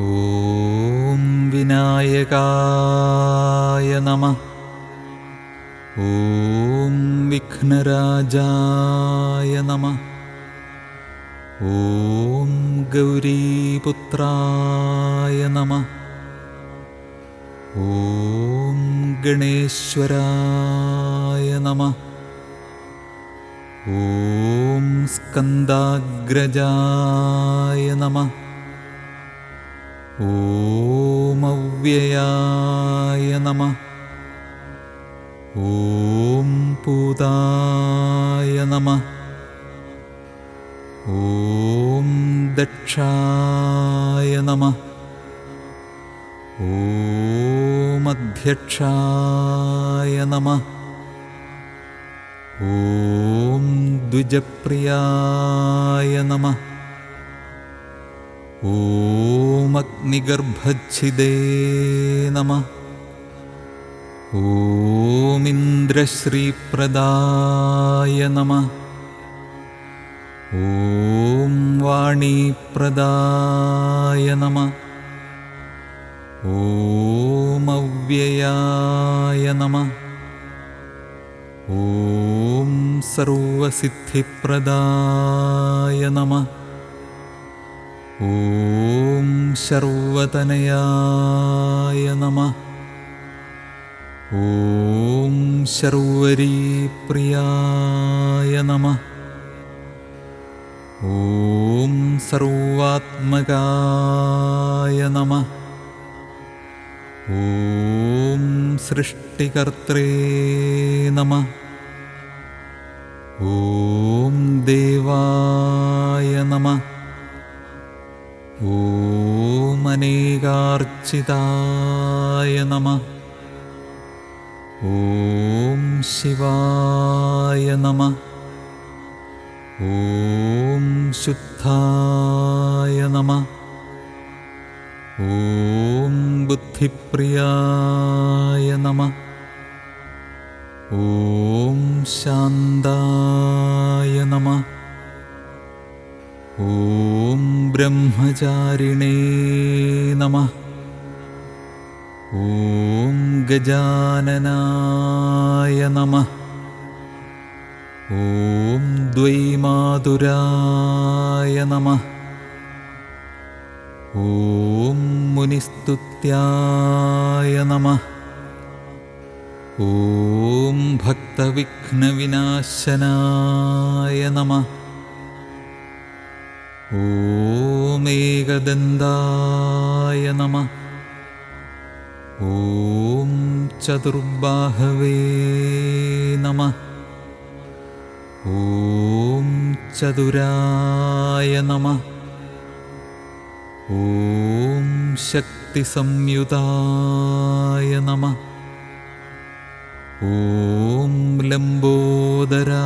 ॐ विनायकाय नमः ॐ विघ्नराजाय नमः ॐ गौरीपुत्राय नमः ॐ गणेश्वराय नमः ॐ स्कन्दाग्रजाय नमः ॐ अव्ययाय नमः। ॐ पूताय नमः। ॐ दक्षाय नमः। ॐ अध्यक्षाय नमः। ॐ द्विजप्रियाय नमः। ॐ अग्निगर्भच्छिदे नमः। इन्द्रश्रीप्रदाय नमः। ॐ वाणीप्रदाय नमः। ॐ सर्वसिद्धिप्रदाय नमः ॐ शर्वतनयाय नमः। ॐ शर्वरीप्रियाय नमः। ॐ सर्वात्मकाय नमः। ॐ सृष्टिकर्त्रे नमः। ॐ देवाय नमः ॐ अनेकार्चिताय नमः। ॐ शिवाय नमः। ॐ शुद्धाय नमः। ॐ बुद्धिप्रियाय नमः। ॐ शान्ताय नमः ॐ ब्रह्मचारिणे नमः। ॐ गजाननाय नमः। ॐ द्वैमातुराय नमः। ॐ मुनिस्तुत्याय नमः। ॐ भक्तविघ्नविनाशनाय नमः ॐ एकदन्ताय नमः ॐ चतुर्बाहवे नमः ॐ चतुराय नमः ॐ शक्तिसंयुताय नमः ॐ लम्बोदराय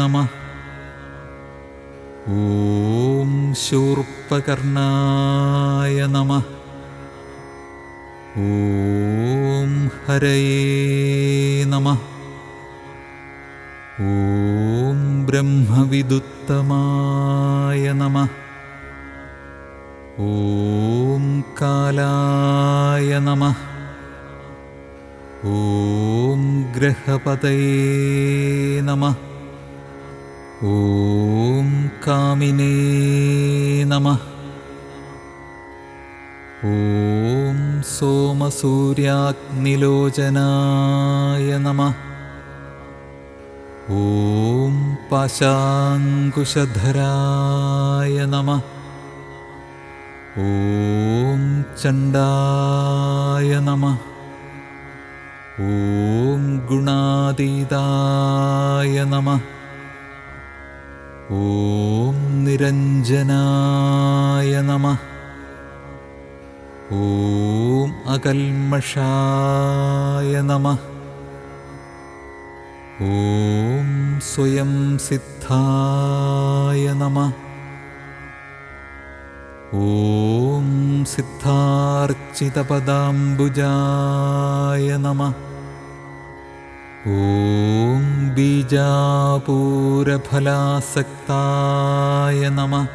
नमः ॐ शूर्पकर्णाय नमः ॐ हरये नमः ॐ ब्रह्मविदुत्तमाय नमः ॐ कालाय नमः ॐ ग्रहपतये नमः ॐ कामिने नमः ॐ सोमसूर्याग्निलोचनाय नमः ॐ पाशाङ्कुशधराय नमः ॐ चण्डाय नमः ॐ गुणातीताय नमः ॐ निरञ्जनाय नमः। ॐ अकल्मषाय नमः। ॐ स्वयं सिद्धाय नमः। ॐ सिद्धार्चितपदाम्बुजाय नमः ॐ बीजापूरफलासक्ताय नमः।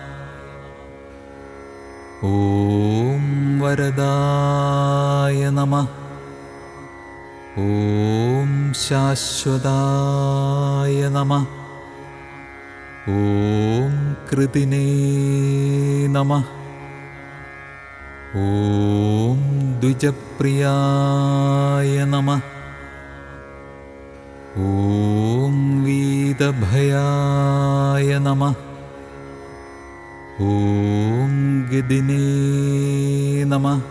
ॐ वरदाय नमः। ॐ शाश्वताय नमः। ॐ कृतिने नमः। ॐ द्विजप्रियाय नमः ॐ वीदभयाय नमः। ॐ गिदिने नमः।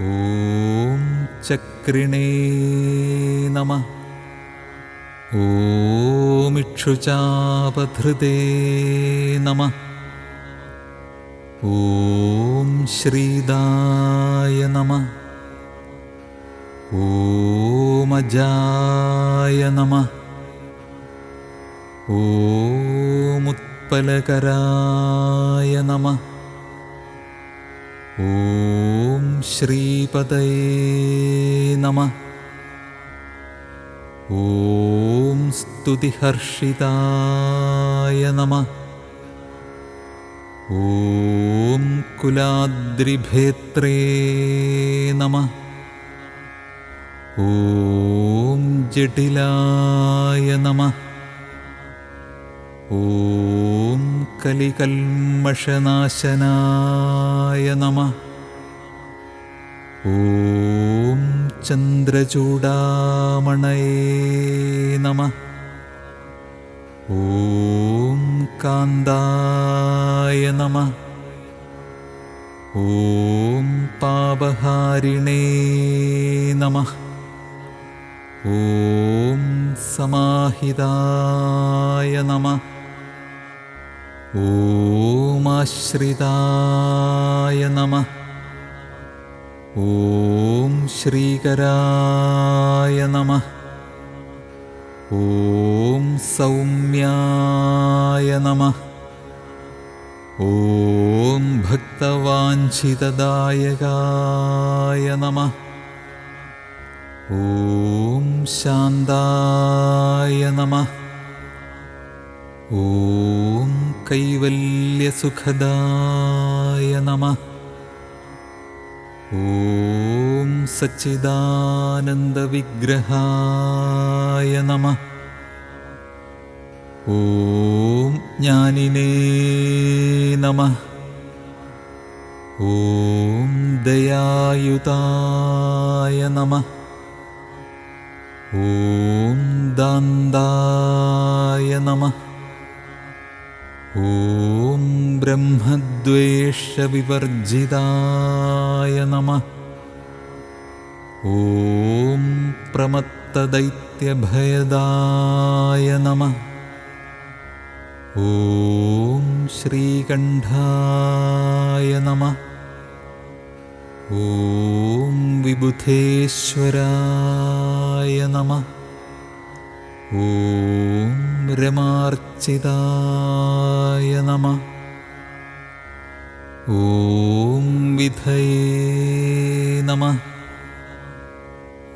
ॐ चक्रिणे नमः। ॐ इक्षुचापधृते नमः। ॐ श्रीदाय नमः। ॐ अजाय नमः ॐ उत्पलकराय नमः ॐ श्रीपदये नमः ॐ स्तुतिहर्षिताय नमः ॐ कुलाद्रिभेत्रे नमः ॐ जटिलाय नमः ॐ कलिकल्मषनाशनाय नमः ॐ चन्द्रचूडामणये नमः ॐ कान्दाय नमः ॐ पापहारिणे नमः ॐ समाहिताय नमः। ॐ आश्रिताय नमः। ॐ श्रीकराय नमः। ॐ सौम्याय नमः। ॐ भक्तवाञ्छितदायकाय नमः। ॐ शान्ताय नमः ॐ कैवल्यसुखदाय नमः ॐ सच्चिदानन्दविग्रहाय नमः ॐ ज्ञानिने नमः ॐ दयायुताय नमः ॐ दान्दाय नमः। ॐ ब्रह्मद्वेषविवर्जिताय नमः। ॐ प्रमत्तदैत्यभयदाय नमः। ॐ श्रीकण्ठाय नमः। ॐ विबुधेश्वराय नमः। ॐ रमार्चिताय नमः। ॐ विधये नमः।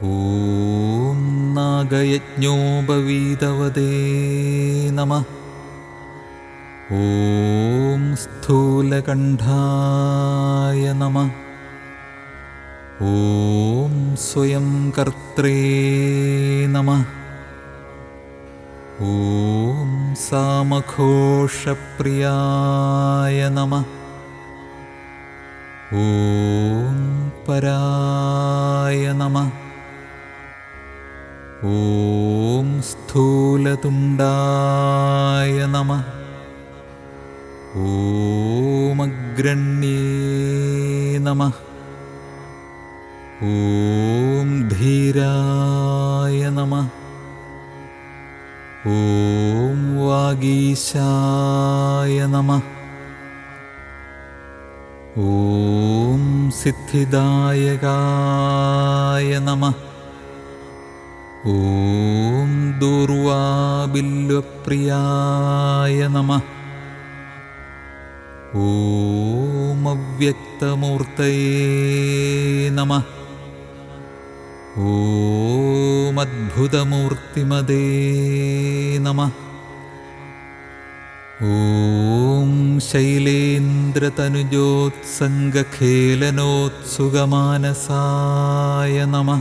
ॐ नागयज्ञोपवीतवदे नमः। ॐ स्थूलकण्ठाय नमः ॐ स्वयं कर्त्रे नमः। ॐ सामघोषप्रियाय नमः। ॐ पराय नमः। ॐ स्थूलतुण्डाय नमः। ॐ नमः ॐ धीराय नमः ॐ वागीशाय नमः ॐ सिद्धिदायकाय नमः ॐ दूर्वाबिल्वप्रियाय नमः ॐ अव्यक्तमूर्तये नमः ॐ नमः। ॐ शैलेन्द्रतनुजोत्सङ्गखेलनोत्सुगमानसाय नमः।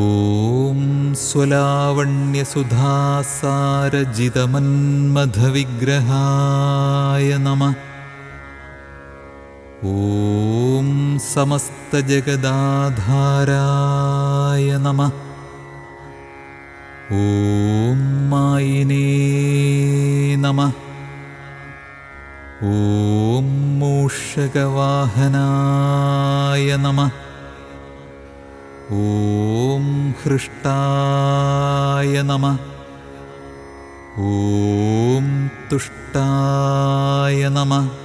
ॐ स्वलावण्यसुधासारजितमन्मथविग्रहाय नमः ॐ समस्तजगदाधाराय नमः। ॐ मायिने नमः। ॐ मूषकवाहनाय नमः। ॐ हृष्टाय नमः। ॐ तुष्टाय नमः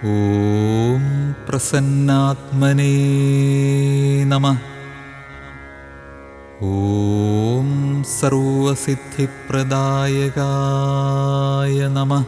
ॐ प्रसन्नात्मने नमः। ॐ सर्वसिद्धिप्रदायकाय नमः